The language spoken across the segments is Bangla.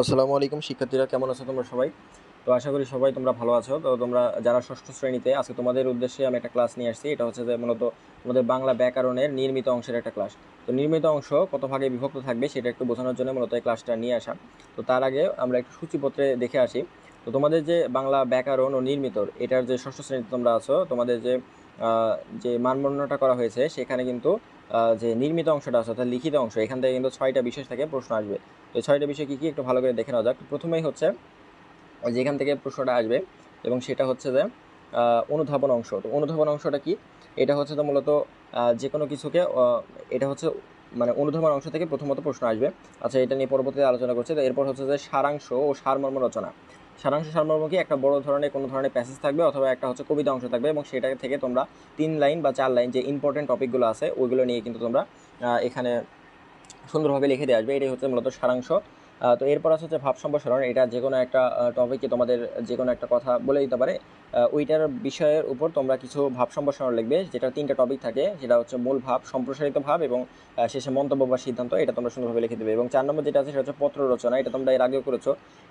আসসালামু আলাইকুম, শিক্ষার্থীরা কেমন আছো তোমরা সবাই? তো আশা করি সবাই তোমরা ভালো আছো। তো তোমরা যারা ষষ্ঠ শ্রেণীতে, আজকে তোমাদের উদ্দেশ্যে আমি একটা ক্লাস নিয়ে আসছি। এটা হচ্ছে যে মূলত তোমাদের বাংলা ব্যাকরণের নির্মিত অংশের একটা ক্লাস তো নির্মিত অংশ কত ভাগে বিভক্ত থাকবে সেটা একটু বোঝানোর জন্য মূলত এই ক্লাসটা নিয়ে আসা। তো তার আগে আমরা একটু সূচিপত্রে দেখে আসি। তো তোমাদের যে বাংলা ব্যাকরণ ও নির্মিত, এটার যে ষষ্ঠ শ্রেণীতে তোমরা আছো, তোমাদের যে যে মানবর্ণনাটা করা হয়েছে, সেখানে কিন্তু যে নির্মিত অংশটা আছে, অর্থাৎ লিখিত অংশ, এখান থেকে কিন্তু ছয়টা বিশেষ থেকে প্রশ্ন আসবে। তো ছয়টা বিষয় কী কী একটু ভালো করে দেখে নেওয়া যাক। প্রথমেই হচ্ছে যেখান থেকে প্রশ্নটা আসবে এবং সেটা হচ্ছে যে অনুধাবন অংশ। তো অনুধাবন অংশটা কি? এটা হচ্ছে তো মূলত যে কোনো কিছুকে এটা হচ্ছে মানে অনুধাবন অংশ থেকে প্রথমত প্রশ্ন আসবে। আচ্ছা এটা নিয়ে পরবর্তীতে আলোচনা করছে। তো এরপর হচ্ছে যে সারাংশ ও সারমর্ম রচনা। সারাংশ সারমর্ম কি? একটা বড় ধরনের, কোনো ধরনের প্যাসেজ থাকবে অথবা একটা হচ্ছে কবিতা অংশ থাকবে এবং সেটা থেকে তোমরা তিন লাইন বা চার লাইন যে ইম্পর্টেন্ট টপিকগুলো আছে, ওইগুলো নিয়ে কিন্তু তোমরা এখানে সুন্দরভাবে লিখে দিয়ে আসবে, এটাই হচ্ছে মূলত সারাংশ। তো এরপর আছে হচ্ছে ভাব সম্প্রসারণ, এটা যে কোনো একটা টপিকে তোমাদের যে কোনো একটা কথা বলে দিতে পারে। ওইটার বিষয়ের উপর তোমরা কিছু ভাব সম্প্রসারণ লিখবে, যেটা তিনটা টপিক থাকে, সেটা হচ্ছে মূল ভাব, সম্প্রসারিত ভাব এবং শেষে মন্তব্য বা সিদ্ধান্ত, এটা তোমরা সুন্দরভাবে লিখে দেবে। এবং চার নম্বর যেটা আছে, সেটা হচ্ছে পত্র রচনা, এটা তোমরা এর আগেও করেছ।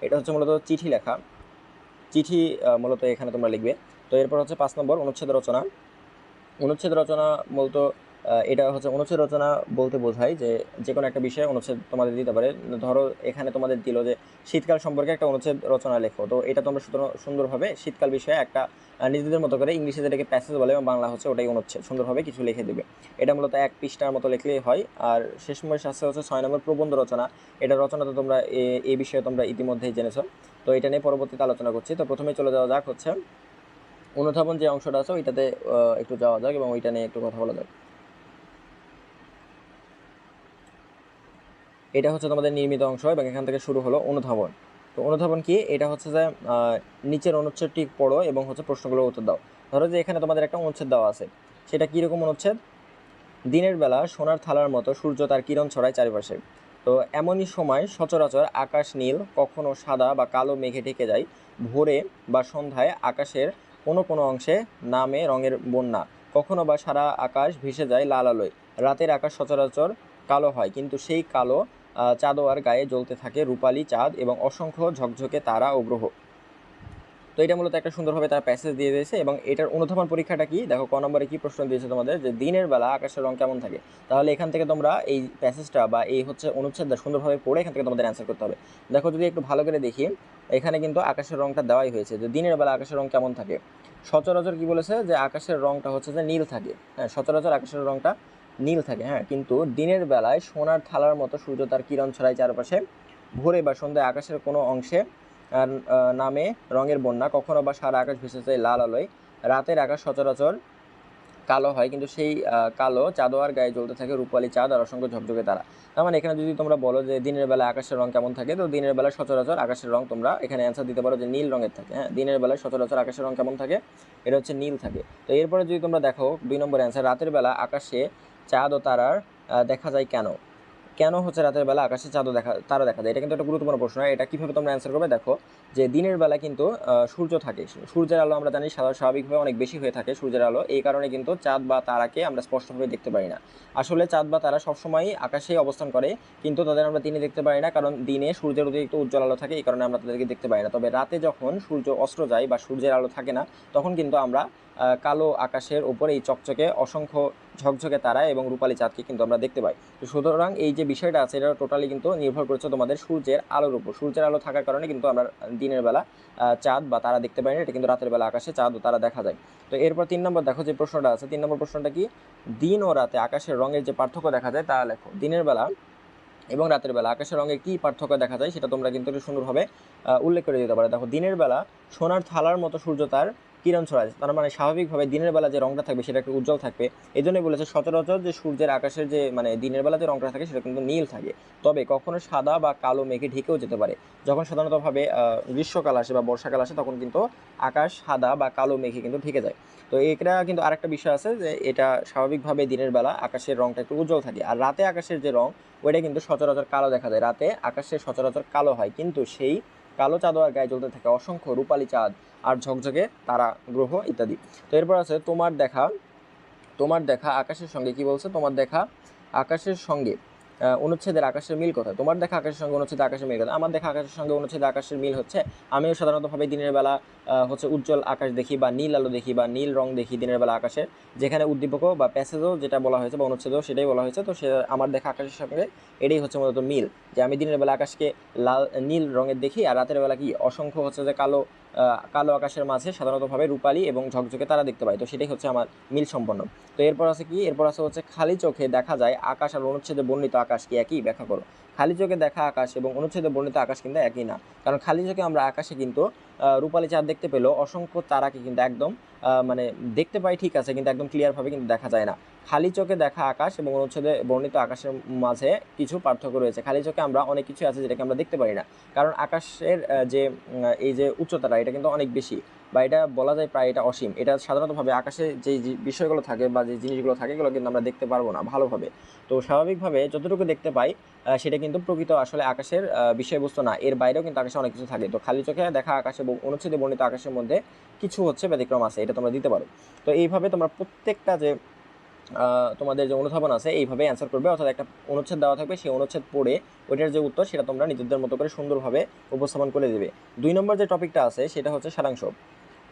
এটা হচ্ছে মূলত চিঠি লেখা। চিঠি মূলত এখানে তোমরা লিখবে। তো এরপর হচ্ছে পাঁচ নম্বর, অনুচ্ছেদ রচনা। অনুচ্ছেদ রচনা মূলত এটা হচ্ছে অনুচ্ছেদ রচনা বলতে বোঝায় যে যে কোনো একটা বিষয়ে অনুচ্ছেদ তোমাদের দিতে পারে। ধরো, এখানে তোমাদের দিল যে শীতকাল সম্পর্কে একটা অনুচ্ছেদ রচনা লেখো। তো এটা তোমরা সুন্দরভাবে শীতকাল বিষয়ে একটা নিজেদের মতো করে ইংলিশে যেটাকে প্যাসেজ বলে, এবং বাংলা হচ্ছে ওটাই অনুচ্ছেদ। সুন্দরভাবে কিছু লিখে দেবে। এটা মূলত এক পৃষ্ঠার মতো লিখলেই হয়। আর শেষ সময় শাস্তি হচ্ছে ছয় নম্বর প্রবন্ধ রচনা। এটা রচনা তো তোমরা এই বিষয়ে তোমরা ইতিমধ্যেই জেনেছো। তো এটা নিয়ে পরবর্তীতে আলোচনা করছি। তো প্রথমে চলে যাওয়া যাক হচ্ছে, অনুধাবন যে অংশটা আছে, ওইটাতে একটু যাওয়া যাক এবং ওইটা নিয়ে একটু কথা বলা যাক। এটা হচ্ছে তোমাদের নির্মিত অংশ এবং এখান থেকে শুরু হলো অনুধাবন। তো অনুধাবন কি? এটা হচ্ছে যে নিচের অনুচ্ছেদটি পড়ো এবং হচ্ছে প্রশ্নগুলোর উত্তর দাও। ধরো যে এখানে তোমাদের একটা অনুচ্ছেদ দেওয়া আছে। সেটা কীরকম অনুচ্ছেদ? দিনের বেলা সোনার থালার মতো সূর্য তার কিরণ ছড়ায় চারিপাশে। তো এমনই সময় সচরাচর আকাশ নীল, কখনো সাদা বা কালো মেঘে ঢেকে যায়। ভোরে বা সন্ধ্যায় আকাশের কোনো কোনো অংশে নামে রঙের বন্যা। কখনো বা সারা আকাশ ভেসে যায় লাল আলোয়। রাতের আকাশ সচরাচর কালো হয়, কিন্তু সেই কালো চাঁদোয়ার গায়ে জ্বলতে থাকে রূপালী চাঁদ এবং অসংখ্য ঝকঝকে তারা ও গ্রহ। তো এটা মূলত একটা সুন্দরভাবে তারা প্যাসেজ দিয়ে দিয়েছে এবং এটার অনুধাবন পরীক্ষাটা কি? দেখো, ক নম্বরে কী প্রশ্ন দিয়েছে তোমাদের যে দিনের বেলা আকাশের রং কেমন থাকে? তাহলে এখান থেকে তোমরা এই প্যাসেজটা বা এই হচ্ছে অনুচ্ছেদটা সুন্দরভাবে পড়ে এখান থেকে তোমাদের অ্যান্সার করতে হবে। দেখো, যদি একটু ভালো করে দেখি, এখানে কিন্তু আকাশের রংটা দেওয়াই হয়েছে যে দিনের বেলা আকাশের রং কেমন থাকে? সচরাচর কি বলেছে? যে আকাশের রংটা হচ্ছে যে নীল থাকে। হ্যাঁ সচরাচর আকাশের রংটা নীল থাকে হ্যাঁ? কিন্তু দিনের বেলায় সোনার থালার মতো সূর্য তার কিরণ ছড়ায় চারপাশে। ভোরে বা সন্ধ্যায় আকাশের কোনো অংশে নামে রঙের বন্যা, কখনো বা সারা আকাশ ভেসে যায় লাল আলোয়। রাতের আকাশ সচরাচর কালো হয়, কিন্তু সেই কালো চাঁদোয়ার গায়ে জ্বলতে থাকে রূপালী চাঁদ আর অসংখ্য ঝকঝকে তারা। তার মানে এখানে যদি তোমরা বলো যে দিনের বেলা আকাশের রং কেমন থাকে, তো দিনের বেলা সচরাচর আকাশের রং তোমরা এখানে অ্যান্সার দিতে পারো যে নীল রঙের থাকে হ্যাঁ? দিনের বেলায় সচরাচর আকাশের রং কেমন থাকে? এটা হচ্ছে নীল থাকে। তো এরপরে যদি তোমরা দেখো, দুই নম্বর অ্যান্সার রাতের বেলা আকাশে চাঁদ ও তারার দেখা যায় কেন? কেন হচ্ছে রাতের বেলা আকাশে চাঁদও দেখা, তারা দেখা যায়? এটা কিন্তু একটা গুরুত্বপূর্ণ প্রশ্ন এটা কীভাবে তোমরা অ্যান্সার করবে? দেখো যে দিনের বেলা কিন্তু সূর্য থাকে। সূর্যের আলো আমরা জানি স্বাভাবিকভাবে অনেক বেশি হয়ে থাকে সূর্যের আলো। এই কারণে কিন্তু চাঁদ বা তারাকে আমরা স্পষ্টভাবে দেখতে পারি না। আসলে চাঁদ বা তারা সবসময় আকাশে অবস্থান করে, কিন্তু তাদের আমরা দিনে দেখতে পারি না। কারণ দিনে সূর্যের অতিরিক্ত উজ্জ্বল আলো থাকে, এই কারণে আমরা তাদেরকে দেখতে পাই না। তবে রাতে যখন সূর্য অস্ত্র যায় বা সূর্যের আলো থাকে না, তখন কিন্তু আমরা কালো আকাশের উপরে এই চকচকে, অসংখ্য ঝকঝকে তারা এবং রূপালী চাঁদকে কিন্তু আমরা দেখতে পাই। তো সুতরাং এই যে বিষয়টা আছে, এটা টোটালি কিন্তু নির্ভর করছে তোমাদের সূর্যের আলোর উপর। সূর্যের আলো থাকার কারণে কিন্তু আমরা দিনের বেলা চাঁদ বা তারা দেখতে পাই না, এটা কিন্তু রাতের বেলা আকাশে চাঁদ ও তারা দেখা যায়। তো এরপর তিন নম্বর দেখো যে প্রশ্নটা আছে, তিন নম্বর প্রশ্নটা কি? দিন ও রাতে আকাশের রঙের যে পার্থক্য দেখা যায় তা লেখো। দিনের বেলা এবং রাতের বেলা আকাশের রঙে কী পার্থক্য দেখা যায় সেটা তোমরা কিন্তু একটু সুন্দরভাবে উল্লেখ করে দিতে পারো। দেখো, দিনের বেলা সোনার থালার মতো সূর্য তার কিরণ ছড়ায় তার মানে স্বাভাবিকভাবে দিনের বেলা যে রংটা থাকবে সেটা একটু উজ্জ্বল থাকবে। এই জন্যই বলেছে সচরাচর যে সূর্যের আকাশের যে মানে দিনের বেলা যে রংটা থাকে সেটা কিন্তু নীল থাকে। তবে কখনো সাদা বা কালো মেঘে ঢেকেও যেতে পারে। যখন সাধারণতভাবে গ্রীষ্মকাল আসে বা বর্ষাকাল আসে তখন কিন্তু আকাশ সাদা বা কালো মেঘে কিন্তু ঢেকে যায়। তো এটা কিন্তু আরেকটা বিষয় আছে যে, এটা স্বাভাবিকভাবে দিনের বেলা আকাশের রংটা একটু উজ্জ্বল থাকে। আর রাতে আকাশের যে রং, ওইটা কিন্তু সচরাচর কালো দেখা যায়। রাতে আকাশে সচরাচর কালো হয়। কিন্তু সেই কালো চাঁদোয়ার গায়ে জ্বলতে থাকে, অসংখ্য রূপালী চাঁদ আর ঝকঝকে তারা গ্রহ ইত্যাদি। তো এরপর আছে তোমার দেখা তোমার দেখা আকাশের সঙ্গে, কি বলছে? তোমার দেখা আকাশের সঙ্গে অনুচ্ছেদের আকাশের মিল কোথায়? তোমার দেখা আকাশের সঙ্গে অনুচ্ছেদ আকাশের মিল কোথায়? আমার দেখা আকাশের সঙ্গে অনুচ্ছেদ আকাশের মিল হচ্ছে, আমিও সাধারণতভাবে দিনের বেলা হচ্ছে উজ্জ্বল আকাশ দেখি বা নীল আলো দেখি বা নীল রং দেখি দিনের বেলা আকাশে যেখানে উদ্দীপকও বা প্যাসেজও যেটা বলা হয়েছে বা অনুচ্ছেদও সেটাই বলা হয়েছে। তো সে আমার দেখা আকাশের সঙ্গে এটাই হচ্ছে মূলত মিল, যে আমি দিনের বেলা আকাশকে লাল, নীল রঙের দেখি আর রাতের বেলা কি অসংখ্য হচ্ছে যে কালো কালো আকাশের মাঝে সাধারণতভাবে রূপালি এবং ঝকঝকে তারা দেখতে পাই তো সেটাই হচ্ছে আমার মিল সম্পন্ন। তো এরপর আছে কি? এরপর আছে হচ্ছে খালি চোখে দেখা যায় আকাশ আর অনুচ্ছেদে বর্ণিত আকাশ কি একই? ব্যাখ্যা করো। খালি চোখে দেখা আকাশ এবং অনুচ্ছেদে বর্ণিত আকাশ কিন্তু একই না। কারণ খালি চোখে আমরা আকাশে কিন্তু রূপালী চাঁদ দেখতে পেলেও অসংখ্য তারাকে কিন্তু একদম মানে দেখতে পাই ঠিক আছে, কিন্তু একদম ক্লিয়ারভাবে কিন্তু দেখা যায় না। খালি চোখে দেখা আকাশ এবং অনুচ্ছেদে বর্ণিত আকাশের মাঝে কিছু পার্থক্য রয়েছে। খালি চোখে আমরা অনেক কিছু আছে যেটাকে আমরা দেখতে পারি না। কারণ আকাশের যে এই যে উচ্চতাটা, এটা কিন্তু অনেক বেশি বা এটা বলা যায় প্রায় এটা অসীম। এটা সাধারণতভাবে আকাশে যে বিষয়গুলো থাকে বা যে জিনিসগুলো থাকে, এগুলো কিন্তু আমরা দেখতে পারব না ভালোভাবে। তো স্বাভাবিকভাবে যতটুকু দেখতে পাই সেটা কিন্তু প্রকৃত আসলে আকাশের বিষয়বস্তু না। এর বাইরেও কিন্তু আকাশে অনেক কিছু থাকে। তো খালি চোখে দেখা আকাশে এবং অনুচ্ছেদে বর্ণিত আকাশের মধ্যে কিছু হচ্ছে ব্যতিক্রম আছে, এটা তোমরা দিতে পারো। তো এইভাবে তোমরা প্রত্যেকটা যে তোমাদের যে অনুধাবন আছে, এইভাবে অ্যান্সার করবে। অর্থাৎ একটা অনুচ্ছেদ দেওয়া থাকবে, সেই অনুচ্ছেদ পড়ে ওইটার যে উত্তর, সেটা তোমরা নিজেদের মতো করে সুন্দরভাবে উপস্থাপন করে দেবে। দুই নম্বর যে টপিকটা আছে, সেটা হচ্ছে সারাংশ।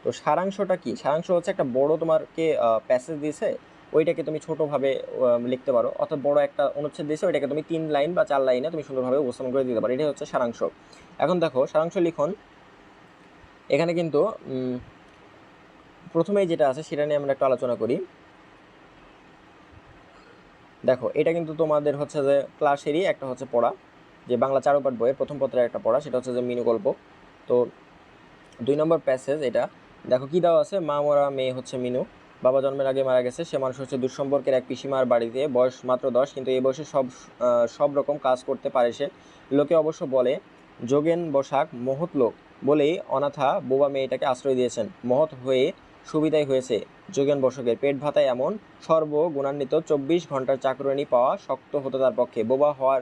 তো সারাংশটা কি? সারাংশ হচ্ছে একটা বড় তোমাকে প্যাসেজ দিয়েছে, ওইটাকে তুমি ছোটোভাবে লিখতে পারো। অর্থাৎ বড় একটা অনুচ্ছেদ দিয়েছে, ওইটাকে তুমি তিন লাইন বা চার লাইনে তুমি সুন্দরভাবে উপস্থাপন করে দিতে পারো। এটাই হচ্ছে সারাংশ। এখন দেখো, সারাংশ লিখন। এখানে কিন্তু প্রথমেই যেটা আছে, সেটা নিয়ে আমরা একটু আলোচনা করি। দেখো, এটা কিন্তু তোমাদের হচ্ছে যে ক্লাসেরই একটা হচ্ছে পড়া, যে বাংলা চারুপাঠ বইয়ের প্রথম পত্রের একটা পড়া, সেটা হচ্ছে যে মিনু গল্প তো দুই নম্বর প্যাসেজ এটা, দেখো কী দেওয়া আছে? মা মরা মেয়ে হচ্ছে মিনু, বাবা জন্মের আগে মারা গেছে, সে মানুষ হচ্ছে দুঃসম্পর্কের এক পিসিমার বাড়িতে, বয়স মাত্র দশ, কিন্তু এই বয়সে সব সব রকম কাজ করতে পারে সে। লোকে অবশ্য বলে, যোগেন বসাক মহৎ লোক বলেই অনাথা বোবা মেয়েটাকে আশ্রয় দিয়েছেন। মহৎ হয়ে সুবিধাই হয়েছে। যোগেন বসকের পেট ভাতা এমন সর্বগুণান্বিত চব্বিশ ঘণ্টার চাকরণী পাওয়া শক্ত হতো তার পক্ষে। বোবা হওয়ার,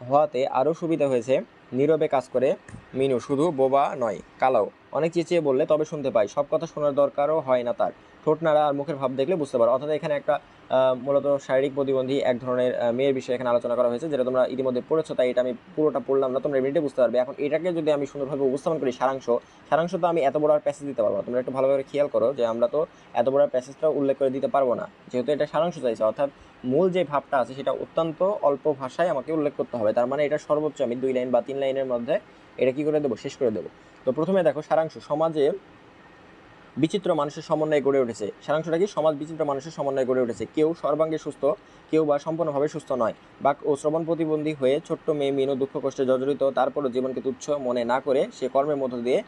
হওয়াতে আরও সুবিধা হয়েছে। নীরবে কাজ করে মিনু শুধু বোবা নয়, কালাও। অনেক চেঁচিয়ে বললে, তবে শুনতে পাই, সব কথা শোনার দরকারও হয় না তার। ঠোঁট নাড়া আর মুখের ভাব দেখলে বুঝতে পারো। অর্থাৎ এখানে একটা মূলত শারীরিক প্রতিবন্ধী এক ধরনের মেয়ের বিষয়ে এখানে আলোচনা করা হয়েছে, যেটা তোমরা ইতিমধ্যে পড়েছো, তাই এটা আমি পুরোটা পড়লাম না, তোমরা এমনিতে বুঝতে পারবে। এখন এটাকে যদি আমি সুন্দরভাবে উপস্থাপন করি, সারাংশ সারাংশ তো আমি এত বড় আর প্যাসেজ দিতে পারব না। তোমরা একটু ভালোভাবে খেয়াল করো যে আমরা তো এত বড় প্যাসেজটা উল্লেখ করে দিতে পারব না। যেহেতু এটা সারাংশ চাইছে, অর্থাৎ মূল যে ভাবটা আছে, সেটা অত্যন্ত অল্প ভাষায় আমাকে উল্লেখ করতে হবে। তার মানে এটা সর্বোচ্চ, আমি দুই লাইন বা তিন লাইনের মধ্যে এটা কি করে দেবো? শেষ করে দেবো। তো প্রথমে দেখো সারাংশ, সমাজে বিচিত্র মানুষের সমন্বয়ে গড়ে উঠেছে। সারাংশটা কি? সমাজ বিচিত্র মানুষের সমন্বয়ে গড়ে উঠেছে। কেউ সর্বাঙ্গে সুস্থ, কেউ বা সম্পূর্ণভাবে সুস্থ নয়। বাক ও শ্রবণ প্রতিবন্ধী হয়ে ছোট্ট মেয়ে মিনু দুঃখ কষ্টে জর্জরিত, তারপরও জীবনকে তুচ্ছ মনে না করে সে কর্মের মধ্য দিয়ে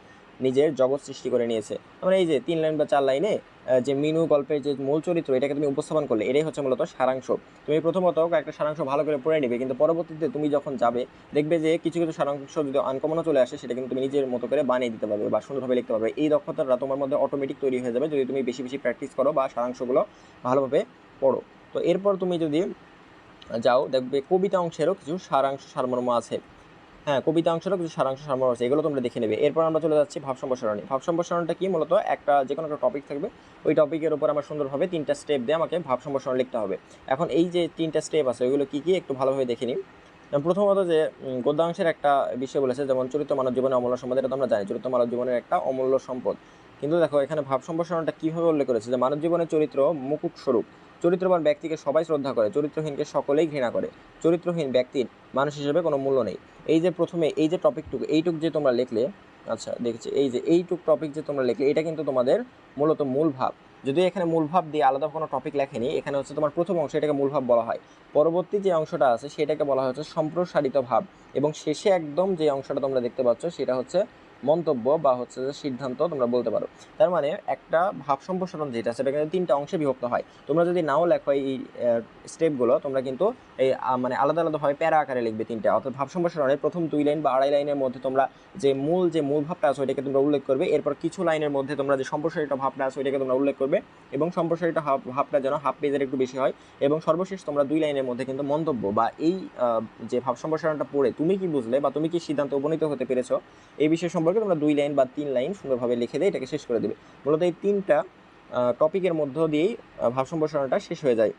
নিজের জগৎ সৃষ্টি করে নিয়েছে। আমরা এই যে তিন লাইন বা চার লাইনে যে মিনু গল্পের যে মূল চরিত্র, এটাকে তুমি উপস্থাপন করলে, এটাই হচ্ছে মূলত সারাংশ। তুমি প্রথমত একটা সারাংশ ভালো করে পড়ে নিবে, কিন্তু পরবর্তীতে তুমি যখন যাবে, দেখবে যে কিছু কিছু সারাংশ যদি আনকমনও চলে আসে, সেটা কিন্তু তুমি নিজের মতো করে বানিয়ে দিতে পারবে বা সুন্দরভাবে লিখতে পারবে। এই দক্ষতাটা তোমার মধ্যে অটোমেটিক তৈরি হয়ে যাবে যদি তুমি বেশি বেশি প্র্যাকটিস করো বা সারাংশগুলো ভালোভাবে পড়ো। তো এরপর তুমি যদি যাও, দেখবে কবিতা অংশেরও কিছু সারাংশ সারমর্ম আছে। হ্যাঁ কবিতা অংশেরও কিছু সারাংশ সারমর্ম আছে, এগুলো তোমরা দেখে নেবে। এরপর আমরা চলে যাচ্ছি ভাব সম্প্রসারণে। ভাব সম্প্রসারণটা কি মূলত? একটা যে কোনো একটা টপিক থাকবে। ওই টপিকের উপর আমার সুন্দরভাবে তিনটা স্টেপ দিয়ে আমাকে ভাব সম্প্রসারণ লিখতে হবে। এখন এই যে তিনটা স্টেপ আছে, ওইগুলো কী কী? একটু ভালোভাবে দেখে নিই। প্রথমত যে গদ্যাংশের একটা বিষয় বলেছে, যেমন চরিত্র মানব জীবনে অমূল্য সম্পদ, এটা তো আমরা জানি। চরিত্র মানব জীবনের একটা অমূল্য সম্পদ। কিন্তু দেখো, এখানে ভাব সম্প্রসারণটা কীভাবে উল্লেখ করেছে? যে, মানব জীবনের চরিত্র মুকুট স্বরূপ। চরিত্রবান ব্যক্তিকে সবাই শ্রদ্ধা করে, চরিত্রহীনকে সকলেই ঘৃণা করে। চরিত্রহীন ব্যক্তির মানুষ হিসেবে কোনো মূল্য নেই। এই যে প্রথমে, এই যে টপিকটুকু, এইটুক যে তোমরা লিখলে আচ্ছা দেখছি, এই যে এইটুক টপিক যে তোমরা লিখলে, এটা কিন্তু তোমাদের মূলত মূল ভাব। যদি এখানে মূল ভাব দিয়ে আলাদা কোনো টপিক লেখেনি, এখানে হচ্ছে তোমার প্রথম অংশ, এটাকে মূল ভাব বলা হয়। পরবর্তী যে অংশটা আছে, সেটাকে বলা হচ্ছে সম্প্রসারিত ভাব। এবং শেষে একদম যে অংশটা তোমরা দেখতে পাচ্ছ, সেটা হচ্ছে মন্তব্য বা হচ্ছে যে সিদ্ধান্ত তোমরা বলতে পারো। তার মানে একটা ভাব সম্প্রসারণ যেটা সেটা কিন্তু তিনটা অংশে বিভক্ত হয়। তোমরা যদি নাও লেখো এই স্টেপগুলো, তোমরা কিন্তু এই মানে আলাদা আলাদাভাবে প্যারা আকারে লিখবে তিনটা। অর্থাৎ ভাব সম্প্রসারণের প্রথম দুই লাইন বা আড়াই লাইনের মধ্যে তোমরা যে মূল যে মূল ভাবটা আছে, ওইটাকে তোমরা উল্লেখ করবে। এরপর কিছু লাইনের মধ্যে তোমরা যে সম্প্রসারিত ভাবটা আছে, ওইটাকে তোমরা উল্লেখ করবে। এবং সম্প্রসারিত ভাব- ভাবটা যেন হাফ পেজের একটু বেশি হয়। এবং সর্বশেষ তোমরা দুই লাইনের মধ্যে কিন্তু মন্তব্য বা এই যে ভাব সম্প্রসারণটা পড়ে, তুমি কি বুঝলে বা তুমি কি সিদ্ধান্ত উপনীত হতে পেরেছ, এই বিষয় সম্পর্কে তোমরা দুই লাইন বা তিন লাইন সুন্দরভাবে লিখে দিয়ে এটাকে শেষ করে দেবে। মূলত এই তিনটা টপিকের মধ্য দিয়েই ভাব সম্প্রসারণটা শেষ হয়ে যায়।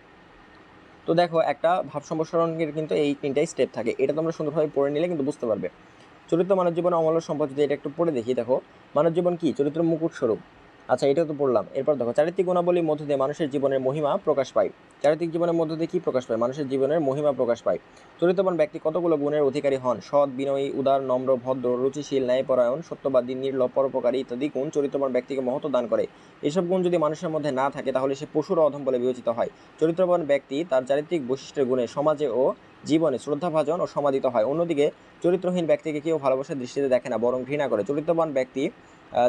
তো দেখো, একটা ভাব সম্প্রসারণের কিন্তু এই তিনটাই স্টেপ থাকে। এটা তোমরা সুন্দরভাবে পড়ে নিলে কিন্তু বুঝতে পারবে। চরিত্র মানব জীবন অমল সম্পদ যদি এটা একটু পড়ে দেখি, দেখো মানব জীবন কি? চরিত্র মুকুট স্বরূপ আচ্ছা এটাও তো পড়লাম। এরপর দেখো, চারিত্রিক গুণাবলীর মধ্য দিয়ে মানুষের জীবনের মহিমা প্রকাশ পায়। চারিত্রিক জীবনের মধ্য দিয়ে কী প্রকাশ পায়? মানুষের জীবনের মহিমা প্রকাশ পায়। চরিত্রবান ব্যক্তি কতগুলো গুণের অধিকারী হন? সৎ, বিনয়ী, উদার, নম্র, ভদ্র, রুচিশীল, ন্যায়পরায়ণ, সত্যবাদী নির্লভ পরোপকারী ইত্যাদি গুণ চরিত্রবান ব্যক্তিকে মহত্ব দান করে। এসব গুণ যদি মানুষের মধ্যে না থাকে, তাহলে সে পশুর অধম বলে বিবেচিত হয়। চরিত্রবান ব্যক্তি তার চারিত্রিক বৈশিষ্ট্যের গুণে সমাজে ও জীবনে শ্রদ্ধাভাজন ও সমাদিত হয়। অন্যদিকে, চরিত্রহীন ব্যক্তিকে কেউ ভালোবাসার দৃষ্টিতে দেখে না, বরং ঘৃণা করে। চরিত্রবান ব্যক্তি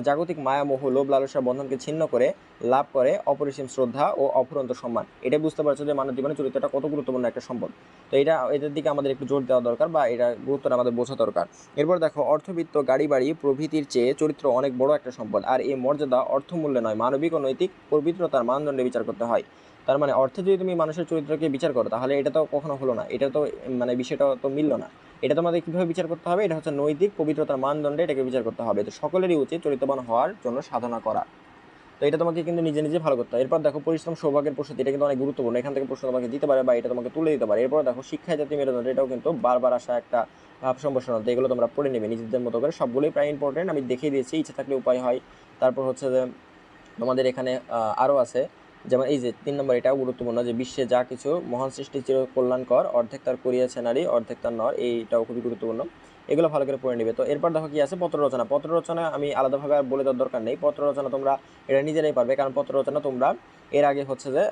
জাগতিক মায়া মোহ লোভ লালসার বন্ধনকে ছিন্ন করে লাভ করে অপরিসীম শ্রদ্ধা ও অফুরন্ত সম্মান। এটা বুঝতে পারছ যে মানব জীবনে চরিত্রটা কত গুরুত্বপূর্ণ একটা সম্পদ। তো এটা এটার দিকে আমাদের একটু জোর দেওয়া দরকার বা এটা গুরুত্বটা আমাদের বোঝা দরকার। এরপর দেখো, অর্থবিত্ত গাড়ি বাড়ি প্রভৃতির চেয়ে চরিত্র অনেক বড় একটা সম্পদ। আর এই মর্যাদা অর্থমূল্যে নয়, মানবিক ও নৈতিক পবিত্রতার মানদণ্ডে বিচার করতে হয়। তার মানে অর্থে যদি তুমি মানুষের চরিত্রকে বিচার করো, তাহলে এটা তো কখনো হলো না। এটা তো মানে বিষয়টা তো মিলল না। এটা তোমাদের কীভাবে বিচার করতে হবে? এটা হচ্ছে নৈতিক পবিত্রতার মানদণ্ডে এটাকে বিচার করতে হবে। তো সকলেরই উচিত চরিত্রবান হওয়ার জন্য সাধনা করা। তো এটা তোমাকে কিন্তু নিজে নিজে ভালো করতে হবে। এরপর দেখো পরিশ্রম, সৌভাগ্যের প্রস্তুতি, এটা কিন্তু অনেক গুরুত্বপূর্ণ। এখান থেকে প্রশ্ন তোমাকে দিতে পারে বা এটা তোমাকে তুলে দিতে পারে। এরপর দেখো শিক্ষায় জাতি মেরুদণ্ড, এটাও কিন্তু বারবার আসা একটা ভাব সম্প্রসারণ তো এগুলো তোমরা পড়ে নেবে নিজেদের মতো করে। সবগুলোই প্রায় ইম্পর্টেন্ট আমি দেখিয়ে দিয়েছি, ইচ্ছা থাকলে উপায় হয়। তারপর হচ্ছে যে তোমাদের এখানে আরও আছে। যেমন এই যে তিন নম্বর এটা গুরুত্বপূর্ণ যে বিশ্বে যা কিছু মহান সৃষ্টি চির কল্যাণকর অর্ধেক তার করিয়াছে নারী, অর্ধেক তার নর, এইটাও খুবই গুরুত্বপূর্ণ। এগুলো ভালো করে পড়ে নেবে। তো এরপর দেখো কি আছে পত্র রচনা পত্র রচনা আমি আলাদাভাবে আর বলে দেওয়ার দরকার নেই। পত্র রচনা তোমরা, এটা নিজেরাই পারবে। কারণ পত্র রচনা তোমরা, এর আগে হচ্ছে যে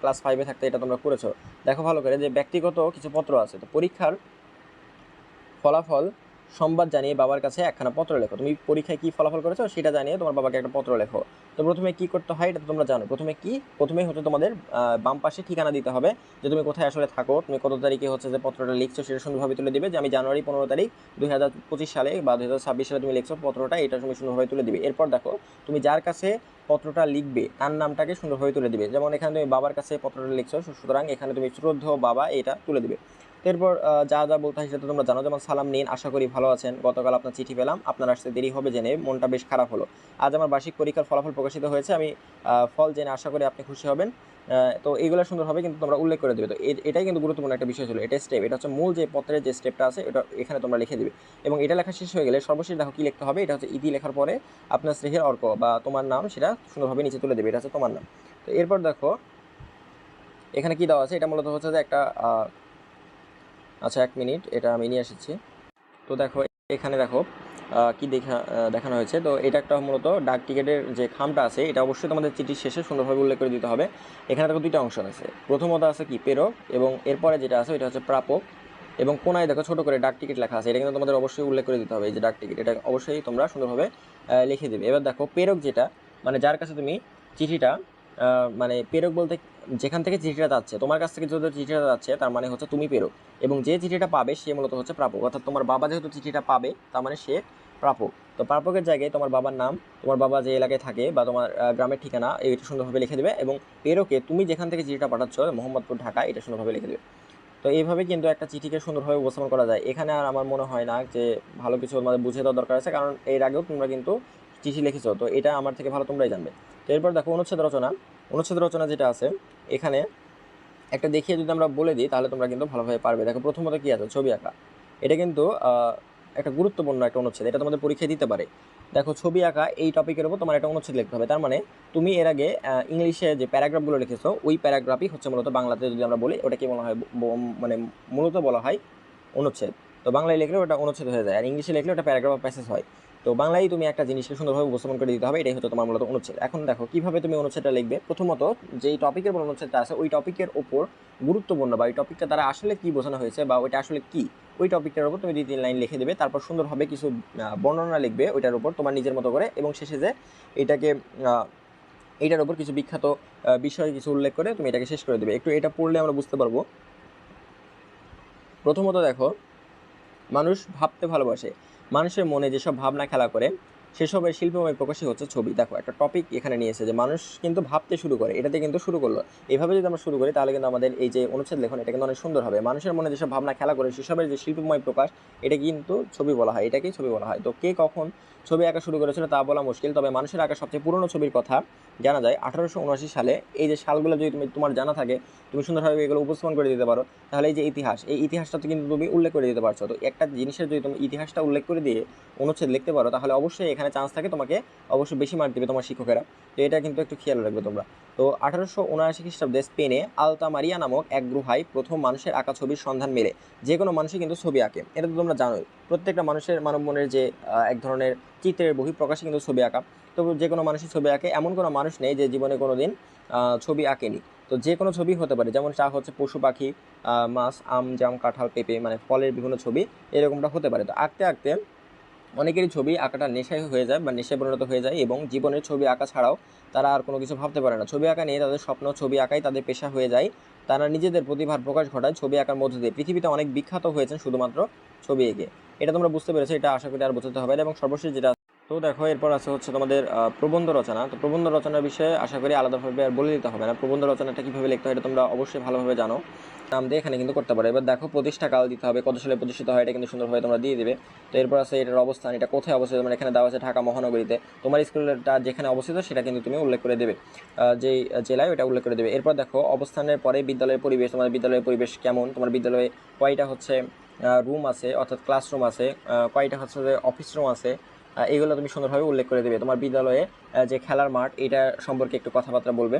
ক্লাস ফাইভে থাকতে এটা তোমরা করেছ। দেখো ভালো করে যে ব্যক্তিগত কিছু পত্র আছে। তো পরীক্ষার ফলাফল সংবাদ জানিয়ে বাবার কাছে একখানা পত্র লেখো। তুমি পরীক্ষায় কি ফলাফল করেছ সেটা জানিয়ে তোমার বাবাকে একটা পত্র লেখো। তো প্রথমে কি করতে হয় এটা তোমরা জানো। প্রথমে কি? প্রথমে হচ্ছে তোমাদের বাম পাশে ঠিকানা দিতে হবে যে তুমি কোথায় আসলে থাকো, তুমি কত তারিখে হচ্ছে যে পত্রটা লিখছো সেটা সুন্দরভাবে তুলে দিবে যে আমি জানুয়ারি পনেরো তারিখ দুই হাজার পঁচিশ সালে বা দুই হাজার ছাব্বিশ সালে তুমি লিখছো পত্রটা, এটা তুমি সুন্দরভাবে তুলে দিবে। এরপর দেখো, তুমি যার কাছে পত্রটা লিখবে, তার নামটাকে সুন্দরভাবে তুলে দিবে। যেমন এখানে তুমি বাবার কাছে পত্রটা লিখছো, সুতরাং এখানে তুমি শ্রদ্ধ বাবা এটা তুলে দিবে। এরপর যা যা বলতে হয় সেটা তোমরা জানো। যেমন, সালাম নিন, আশা করি ভালো আছেন। গতকাল আপনার চিঠি পেলাম। আপনার আসতে দেরি হবে জেনে মনটা বেশ খারাপ হলো। আজ আমার বার্ষিক পরীক্ষার ফলাফল প্রকাশিত হয়েছে। আমি ফল জেনে আশা করি আপনি খুশি হবেন। তো এইগুলো সুন্দরভাবে কিন্তু তোমরা উল্লেখ করে দেবে। তো এটাই কিন্তু গুরুত্বপূর্ণ একটা বিষয় ছিল। এটা স্টেপ এটা হচ্ছে মূল যে পত্রের যে স্টেপটা আছে, এটা এখানে তোমরা লিখে দিবে। এবং এটা লেখা শেষ হয়ে গেলে সর্বশেষ দেখো কি লিখতে হবে। এটা হচ্ছে ইতি লেখার পরে আপনার স্নেহের অর্ক বা তোমার নাম, সেটা সুন্দরভাবে নিচে তুলে দেবে। এটা হচ্ছে তোমার নাম। তো এরপর দেখো, এখানে কি দেওয়া আছে? এটা মূলত হচ্ছে যে একটা আচ্ছা এক মিনিট, এটা আমি নিয়ে এসেছি। তো দেখো, এখানে দেখো কি দেখা দেখানো হয়েছে। তো এটা একটা মূলত ডাক টিকেটের যে খামটা আছে, এটা অবশ্যই তোমাদের চিঠির শেষে সুন্দরভাবে উল্লেখ করে দিতে হবে। এখানে দেখো দুইটা অংশ আছে। প্রথমত আছে কি, প্রেরক এবং এরপরে যেটা আছে এটা হচ্ছে প্রাপক এবং কোনায় দেখো ছোট করে ডাক টিকিট লেখা আছে। এটা কিন্তু তোমাদের অবশ্যই উল্লেখ করে দিতে হবে, এই যে ডাক টিকিট। এটা অবশ্যই তোমরা সুন্দরভাবে লিখে দেবে। এবার দেখো, প্রেরক যেটা মানে যার কাছে তুমি চিঠিটা মানে প্রেরক বলতে যেখান থেকে চিঠিটা যাচ্ছে, তোমার কাছ থেকে যদি চিঠিটা যাচ্ছে, তার মানে হচ্ছে তুমি প্রেরক। এবং যে চিঠিটা পাবে, সে মূলত হচ্ছে প্রাপক। অর্থাৎ তোমার বাবা যেহেতু চিঠিটা পাবে, তার মানে সে প্রাপক। তো প্রাপকের জায়গায় তোমার বাবার নাম, তোমার বাবা যে এলাকায় থাকে বা তোমার গ্রামের ঠিকানা এইটা সুন্দরভাবে লিখে দেবে এবং প্রেরকে তুমি যেখান থেকে চিঠিটা পাঠাচ্ছ, মোহাম্মদপুর, ঢাকা, এটা সুন্দরভাবে লিখে দেবে। তো এইভাবে কিন্তু একটা চিঠিকে সুন্দরভাবে উপস্থাপন করা যায়। এখানে আর আমার মনে হয় না যে ভালো কিছু তোমাদের বুঝে দেওয়ার দরকার আছে, কারণ এর আগেও তোমরা কিন্তু চিঠি লিখেছো, তো এটা আমার থেকে ভালো তোমরাই জানবে। তো এরপর দেখো অনুচ্ছেদ রচনা। অনুচ্ছেদ রচনা যেটা আছে, এখানে একটা দেখিয়ে যদি আমরা বলে দিই, তাহলে তোমরা কিন্তু ভালোভাবে পারবে। দেখো প্রথমত কী আছে, ছবি আঁকা। এটা কিন্তু একটা গুরুত্বপূর্ণ একটা অনুচ্ছেদ, এটা তোমাদের পরীক্ষায় দিতে পারে। দেখো ছবি আঁকা, এই টপিকের উপর তোমার একটা অনুচ্ছেদ লিখতে হবে। তার মানে তুমি এর আগে ইংলিশে যে প্যারাগ্রাফগুলো লিখেছো, ওই প্যারাগ্রাফই হচ্ছে মূলত বাংলাতে যদি আমরা বলি ওটা ওটাকে বলা হয় মানে মূলত বলা হয় অনুচ্ছেদ। তো বাংলায় লিখলে ওটা অনুচ্ছেদ হয়ে যায়, আর ইংলিশে লিখলে ওটা প্যারাগ্রাফ প্যাসেজ হয়। তো বাংলায় তুমি একটা জিনিসকে সুন্দরভাবে উপস্থাপন করে দিতে হবে, এটাই হচ্ছে তোমার মূলত অনুচ্ছেদ। এখন দেখো, কীভাবে তুমি অনুচ্ছেদটা লিখবে? প্রথমত, যেই টপিকের উপর অনুচ্ছেদটা আছে, ওই টপিকের ওপর গুরুত্বপূর্ণ বা ওই টপিকটা দ্বারা আসলে কি বোঝানো হয়েছে বা ওইটা আসলে কি, ওই টপিকটার উপর তুমি দুই তিন লাইন লিখে দেবে, তারপর সুন্দরভাবে কিছু বর্ণনা লিখবে ওইটার উপর তোমার নিজের মতো করে এবং শেষে যে এটাকে এটার উপর কিছু বিখ্যাত বিষয় কিছু উল্লেখ করে তুমি এটাকে শেষ করে দেবে। একটু এটা পড়লে আমরা বুঝতে পারব। প্রথমত দেখো, মানুষ ভাবতে ভালোবাসে। মানুষের মনে যেসব ভাবনা খেলা করে, সেসবের শিল্পময় প্রকাশই হচ্ছে ছবি। দেখো, একটা টপিক এখানে নিয়েছে যে মানুষ কিন্তু ভাবতে শুরু করে, এটাতে কিন্তু শুরু করল। এইভাবে যদি আমরা শুরু করি, তাহলে কিন্তু আমাদের এই যে অনুচ্ছেদ লেখন, এটা কিন্তু অনেক সুন্দর হবে। মানুষের মনে যেসব ভাবনা খেলা করে, সেসবের যে শিল্পময় প্রকাশ, এটা কিন্তু ছবি বলা হয়, এটাকেই ছবি বলা হয়। তো কে কখন ছবি আঁকা শুরু করেছিল তা বলা মুশকিল, তবে মানুষের আঁকা সবচেয়ে পুরনো ছবির কথা জানা যায়, আঠারোশো উনআশি সালে এই যে সালগুলো যদি তুমি তোমার জানা থাকে, তুমি সুন্দরভাবে এগুলো উপস্থাপন করে দিতে পারো। তাহলে এই যে ইতিহাস, এই ইতিহাসটা তো কিন্তু তুমি উল্লেখ করে দিতে পারছ। তো একটা জিনিসের যদি তুমি ইতিহাসটা উল্লেখ করে দিয়ে অনুচ্ছেদ লিখতে পারো, তাহলে অবশ্যই এখানে চান্স থাকে তোমাকে অবশ্যই বেশি মার্ক দেবে তোমার শিক্ষকেরা। তো এটা কিন্তু একটু খেয়াল রাখবে তোমরা। তো আঠারোশো উনআশি খ্রিস্টাব্দে স্পেনে আলতা মারিয়া নামক এক গুহায় প্রথম মানুষের আঁকা ছবির সন্ধান মেলে। যে কোনো মানুষই কিন্তু ছবি আঁকে। এটা তো তোমরা জানোই। প্রত্যেকটা মানুষের মানব মনের যে এক ধরনের চিত্রের বহিঃপ্রকাশে কিন্তু ছবি আঁকা। তো যে কোনো মানুষই ছবি আঁকে, এমন কোনো মানুষ নেই যে জীবনে কোনো দিন ছবি আঁকেনি। তো যে কোনো ছবি হতে পারে, যেমন চা হচ্ছে পশু পাখি মাছ, আম, জাম, কাঁঠাল, পেঁপে মানে ফলের বিভিন্ন ছবি, এরকমটা হতে পারে। তো আঁকতে আঁকতে অনেকেরই ছবি আঁকাটা নেশায় হয়ে যায় বা নেশায় পরিণত হয়ে যায় এবং জীবনের ছবি আঁকা ছাড়াও তারা আর কোনো কিছু ভাবতে পারে না। ছবি আঁকা নিয়ে তাদের স্বপ্ন, ছবি আঁকাই তাদের পেশা হয়ে যায়। তারা নিজেদের প্রতিভার প্রকাশ ঘটায় ছবি আঁকার মধ্যে দিয়ে। পৃথিবীতে অনেক বিখ্যাত হয়েছেন শুধুমাত্র ছবি এঁকে। এটা তোমরা বুঝতে পেরেছ এটা আশা করি আর বোঝাতে হবে না। এবং সর্বশেষ যেটা তো দেখো, এরপর আছে হচ্ছে তোমাদের প্রবন্ধ রচনা। তো প্রবন্ধ রচনার বিষয়ে আশা করি আলাদাভাবে আর বলে দিতে হবে না। প্রবন্ধ রচনাটা কীভাবে লিখতে হয় এটা তোমরা অবশ্যই ভালোভাবে জানো। নাম দিয়ে এখানে কিন্তু করতে পারো। এবার দেখো, প্রতিষ্ঠা কাল দিতে হবে। কত সালে প্রতিষ্ঠিত হয় এটা কিন্তু সুন্দরভাবে তোমরা দিয়ে দেবে। তো এরপর আছে এটার অবস্থান, এটা কোথায় অবস্থিত? মানে এখানে দেওয়া আছে ঢাকা মহানগরীতে। তোমার স্কুলটা যেখানে অবস্থিত সেটা কিন্তু তুমি উল্লেখ করে দেবে। যেই জেলায় ওটা উল্লেখ করে দেবে। এরপর দেখো, অবস্থানের পরে বিদ্যালয়ের পরিবেশ, তোমার বিদ্যালয়ের পরিবেশ কেমন? তোমার বিদ্যালয়ে কয়টা হচ্ছে রুম আছে? অর্থাৎ ক্লাসরুম আছে। কয়টা হচ্ছে যে অফিস রুম আছে? এগুলো তুমি সুন্দরভাবে উল্লেখ করে দেবে। তোমার বিদ্যালয়ে যে খেলার মাঠ, এটা সম্পর্কে একটু কথাবার্তা বলবে।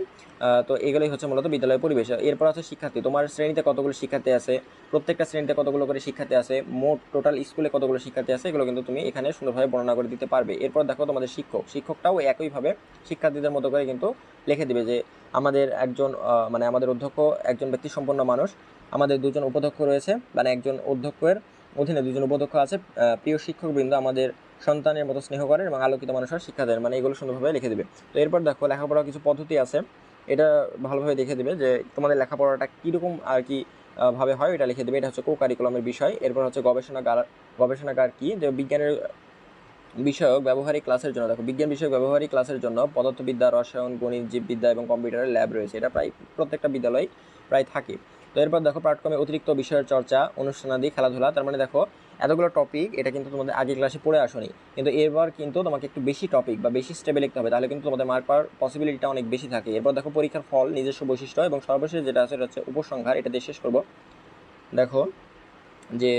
তো এগুলোই হচ্ছে মূলত বিদ্যালয়ের পরিবেশ। এরপর আছে শিক্ষার্থী। তোমার শ্রেণীতে কতগুলো শিক্ষার্থী আছে? প্রত্যেকটা শ্রেণীতে কতগুলো করে শিক্ষার্থী আছে? মোট টোটাল স্কুলে কতগুলো শিক্ষার্থী আছে? এগুলো কিন্তু তুমি এখানে সুন্দরভাবে বর্ণনা করে দিতে পারবে। এরপর দেখো তোমাদের শিক্ষক। শিক্ষকটাও একইভাবে শিক্ষার্থীদের মতো করে কিন্তু লিখে দিবে যে, আমাদের একজন মানে আমাদের অধ্যক্ষ একজন ব্যক্তি সম্পন্ন মানুষ, আমাদের দুজন উপাধ্যক্ষ রয়েছে মানে একজন অধ্যক্ষের অধীনে দুজন উপাধ্যক্ষ আছে। প্রিয় শিক্ষকবৃন্দ, আমাদের সন্তানের মতো স্নেহ করেন এবং আলোকিত মানুষের শিক্ষা দেন। মানে এগুলো সুন্দরভাবে লিখে দেবে। তো এরপর দেখো, লেখাপড়ার কিছু পদ্ধতি আছে। এটা ভালোভাবে দেখে দেবে যে তোমাদের লেখাপড়াটা কীরকম আর কি ভাবে হয়, এটা লিখে দেবে। এটা হচ্ছে কো কারিকুলামের বিষয়। এরপর হচ্ছে গবেষণাগার গবেষণাগার কি? যে বিজ্ঞানের বিষয়ক ব্যবহারিক ক্লাসের জন্য। দেখো, বিজ্ঞান বিষয়ক ব্যবহারিক ক্লাসের জন্য পদার্থবিদ্যা, রসায়ন, গণিত, জীববিদ্যা এবং কম্পিউটারের ল্যাব রয়েছে। এটা প্রায় প্রত্যেকটা বিদ্যালয় প্রায় থাকে। তো এরপর দেখো, পাঠক্রমে অতিরিক্ত বিষয়ের চর্চা, অনুষ্ঠানাদি, খেলাধুলা। তার মানে দেখো এতগুলো টপিক এটা কিন্তু তোমাদের আগের ক্লাসে পড়ে আসনি। কিন্তু এরপর কিন্তু তোমাকে একটু বেশি টপিক বা বেশি স্টেপে লিখতে হবে, তাহলে কিন্তু তোমাদের মার্ক পাওয়ার পসিবিলিটিটা অনেক বেশি থাকে। এরপর দেখো পরীক্ষার ফল, নিজস্ব বৈশিষ্ট্য এবং সর্বশেষ যেটা আছে সেটা হচ্ছে উপসংহার এটা দিয়ে শেষ করব। দেখো যে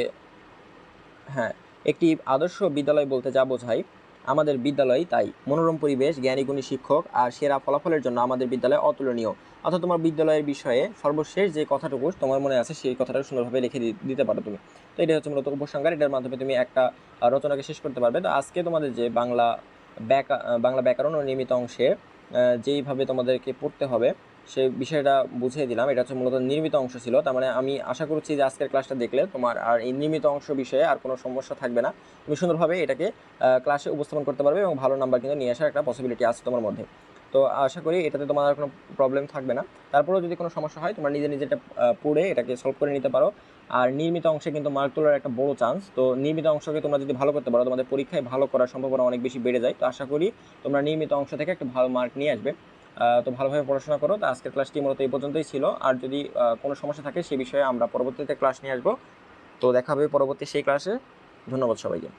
হ্যাঁ একটি আদর্শ বিদ্যালয় বলতে যা বোঝায়, আমাদের বিদ্যালয় তাই। মনোরম পরিবেশ জ্ঞানীগুণী শিক্ষক আর সেরা ফলাফলের জন্য আমাদের বিদ্যালয় অতুলনীয়। অর্থাৎ তোমার বিদ্যালয়ের বিষয়ে সর্বশেষ যে কথাটুকু তোমার মনে আছে, সেই কথাটা সুন্দরভাবে লিখে দিতে পারো তুমি। তো এটা হচ্ছে মূলত উপসংহার। এটার মাধ্যমে তুমি একটা রচনাকে শেষ করতে পারবে। তো আজকে তোমাদের যে বাংলা ব্যাকা বাংলা ব্যাকরণ ও নিয়মিত অংশে যেইভাবে তোমাদেরকে পড়তে হবে সেই বিষয়টা বুঝিয়ে দিলাম। এটা হচ্ছে মূলত নির্মিত অংশ ছিল। তার মানে আমি আশা করছি যে আজকের ক্লাসটা দেখলে তোমার আর এই নির্মিত অংশ বিষয়ে আর কোনো সমস্যা থাকবে না। তুমি সুন্দরভাবে এটাকে ক্লাসে উপস্থাপন করতে পারবে এবং ভালো নাম্বার কিন্তু নিয়ে আসার একটা পসিবিলিটি আছে তোমার মধ্যে। তো আশা করি এটাতে তোমার কোনো প্রবলেম থাকবে না। তারপরেও যদি কোনো সমস্যা হয়, তোমরা নিজে নিজে এটা পড়ে এটাকে সলভ করে নিতে পারো। আর নির্মিত অংশে কিন্তু মার্ক তোলার একটা বড় চান্স তো নির্মিত অংশকে তোমরা যদি ভালো করতে পারো, তোমাদের পরীক্ষায় ভালো করার সম্ভাবনা অনেক বেশি বেড়ে যায়। তো আশা করি তোমরা নির্মিত অংশ থেকে একটা ভালো মার্ক নিয়ে আসবে। তো ভালোভাবে পড়াশোনা করো। তো আজকের ক্লাসটি মূলত এই পর্যন্তই ছিল। আর যদি কোনো সমস্যা থাকে, সে বিষয়ে আমরা পরবর্তীতে ক্লাস নিয়ে আসব। তো দেখা হবে পরবর্তী সেই ক্লাসে ধন্যবাদ সবাইকে।